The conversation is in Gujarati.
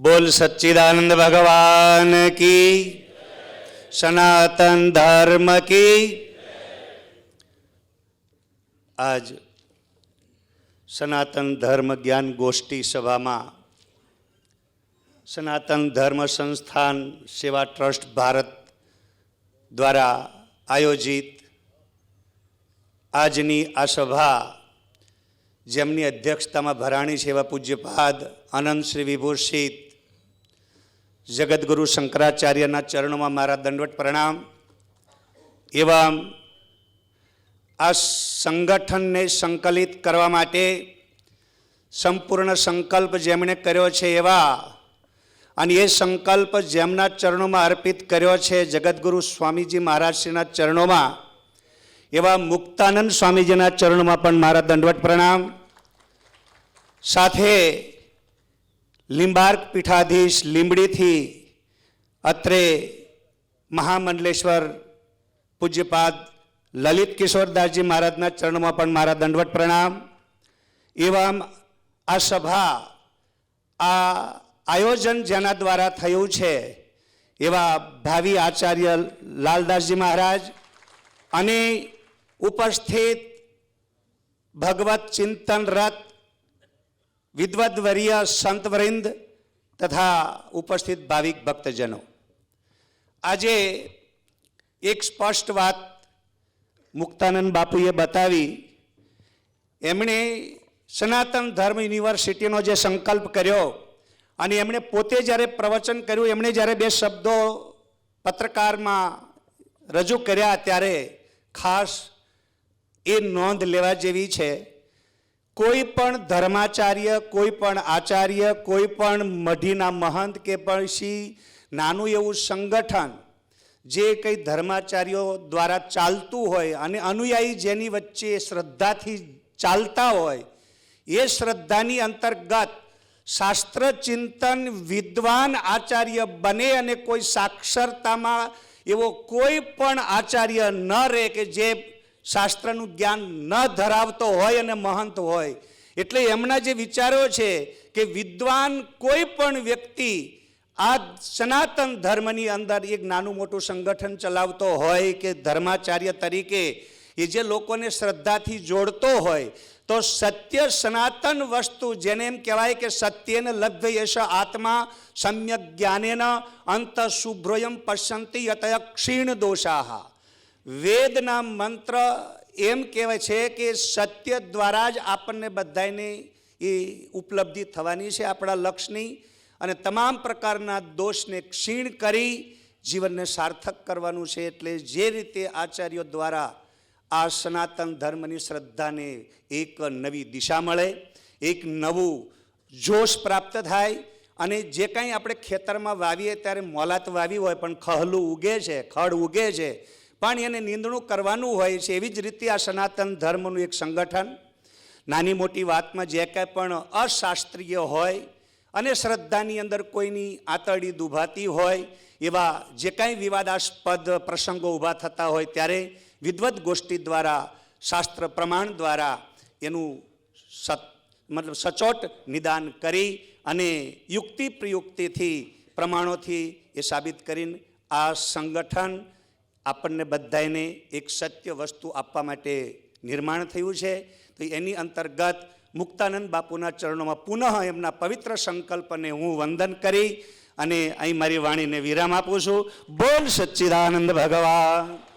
બોલ સચ્ચિદાનંદ ભગવાન કી? સનાતન ધર્મ કી? આજ સનાતન ધર્મ જ્ઞાન ગોષ્ઠી સભામાં સનાતન ધર્મ સંસ્થાન સેવા ટ્રસ્ટ ભારત દ્વારા આયોજિત આજની આ સભા જેમની અધ્યક્ષતામાં ભરાણી એવા પૂજ્યપાદ આનંદ શ્રી વિભૂષિત જગદગુરુ શંકરાચાર્યના ચરણોમાં મારા દંડવટ પ્રણામ. એવા આ સંગઠનને સંકલિત કરવા માટે સંપૂર્ણ સંકલ્પ જેમણે કર્યો છે એવા અને એ સંકલ્પ જેમના ચરણોમાં અર્પિત કર્યો છે જગદગુરુ સ્વામીજી મહારાજશ્રીના ચરણોમાં, એવા મુક્તાનંદ સ્વામીજીના ચરણોમાં પણ મારા દંડવટ પ્રણામ. સાથે લિંબાર્ક પીઠાધીશ લીંબડીથી અત્રે મહામંડલેશ્વર પૂજ્યપાદ લલિત કિશોરદાસજી મહારાજના ચરણોમાં પણ મારા દંડવટ પ્રણામ. એવા આ સભા, આ આયોજન જેના દ્વારા થયું છે, એવા ભાવિ આચાર્ય લાલદાસજી મહારાજ અને ઉપસ્થિત ભગવત ચિંતન રથ વિદ્વદ્વર્ય સંતવૃંદ તથા ઉપસ્થિત ભાવિક ભક્તજનો. આજે એક સ્પષ્ટ વાત મુક્તાનંદ બાપુએ બતાવી. એમણે સનાતન ધર્મ યુનિવર્સિટીનો જે સંકલ્પ કર્યો અને એમણે પોતે જ્યારે પ્રવચન કર્યું, એમણે જ્યારે બે શબ્દો પત્રકારમાં રજૂ કર્યા ત્યારે ખાસ એ નોંધ લેવા જેવી છે. કોઈ પણ ધર્માચાર્ય, કોઈ પણ આચાર્ય, કોઈ પણ મઢીના મહંત કે પછી નાનું એવું સંગઠન જે કંઈ ધર્માચાર્યો દ્વારા ચાલતું હોય અને અનુયાયી જેની વચ્ચે શ્રદ્ધાથી ચાલતા હોય, એ શ્રદ્ધાની અંતર્ગત શાસ્ત્ર ચિંતન વિદ્વાન આચાર્ય બને અને કોઈ સાક્ષરતામાં એવો કોઈ પણ આચાર્ય ન રહે કે જે શાસ્ત્રનું જ્ઞાન ન ધરાવતો હોય અને મહંત હોય. એટલે એમના જે વિચારો છે કે વિદ્વાન કોઈ પણ વ્યક્તિ આ સનાતન ધર્મની અંદર એક નાનું મોટું સંગઠન ચલાવતો હોય કે ધર્માચાર્ય તરીકે એ જે લોકોને શ્રદ્ધાથી જોડતો હોય, તો સત્ય સનાતન વસ્તુ જેને એમ કહેવાય કે સત્યેન લભ્ય યશ આત્મા સમ્યક જ્ઞાનેન અંત શુભ્રોયમ પશ્યંતિ યતય ક્ષીણ દોષાહા. વેદના મંત્ર એમ કહેવાય છે કે સત્ય દ્વારા જ આપણને બધાને એ ઉપલબ્ધિ થવાની છે આપણા લક્ષ્યની અને તમામ પ્રકારના દોષને ક્ષીણ કરી જીવનને સાર્થક કરવાનું છે એટલે જે રીતે આચાર્યો દ્વારા આ સનાતન ધર્મની શ્રદ્ધાને એક નવી દિશા મળે, એક નવું જોશ પ્રાપ્ત થાય અને જે કાંઈ આપણે ખેતરમાં વાવીએ ત્યારે મોલાત વાવી હોય પણ ખહલું ઉગે છે, ખડ ઉગે છે પણ એને નિંદણું કરવાનું હોય છે, એવી જ રીતે આ સનાતન ધર્મનું એક સંગઠન. નાની મોટી વાતમાં જે કાંઈ પણ અશાસ્ત્રીય હોય અને શ્રદ્ધાની અંદર કોઈની આતરડી દુભાતી હોય, એવા જે કાંઈ વિવાદાસ્પદ પ્રસંગો ઊભા થતા હોય, ત્યારે વિદવત ગોષ્ઠી દ્વારા, શાસ્ત્ર પ્રમાણ દ્વારા એનું સત, મતલબ સચોટ નિદાન કરી અને યુક્તિ પ્રયુક્તિથી પ્રમાણોથી એ સાબિત કરીને આ સંગઠન આપણને બધાને એક સત્ય વસ્તુ આપવા માટે નિર્માણ થયું છે. તો એની અંતર્ગત મુક્તાનંદ બાપુના ચરણોમાં પુનઃ એમના પવિત્ર સંકલ્પને હું વંદન કરી અને અહીં મારી વાણીને વિરામ આપું છું. બોલ સચ્ચિદાનંદ ભગવાન.